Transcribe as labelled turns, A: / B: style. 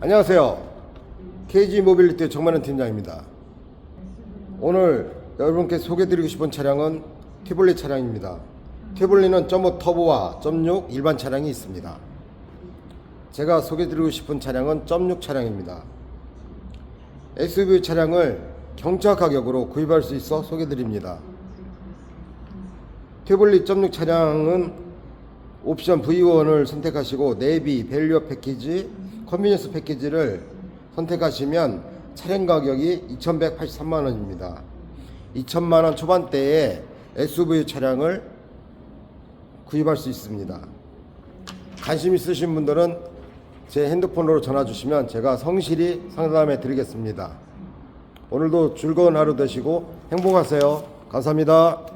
A: 안녕하세요. KG 모빌리티 정만현 팀장입니다. 오늘 여러분께 소개드리고 싶은 차량은 티볼리 차량입니다. 티볼리는 .5 터보와 .6 일반 차량이 있습니다. 제가 소개드리고 싶은 차량은 .6 차량입니다. SUV 차량을 경차 가격으로 구입할 수 있어 소개드립니다. 티볼리 .6 차량은 옵션 V1을 선택하시고 네비, 밸류어 패키지, 컨비니언스 패키지를 선택하시면 차량 가격이 2,183만 원입니다. 2천만 원 초반대에 SUV 차량을 구입할 수 있습니다. 관심 있으신 분들은 제 핸드폰으로 전화 주시면 제가 성실히 상담해 드리겠습니다. 오늘도 즐거운 하루 되시고 행복하세요. 감사합니다.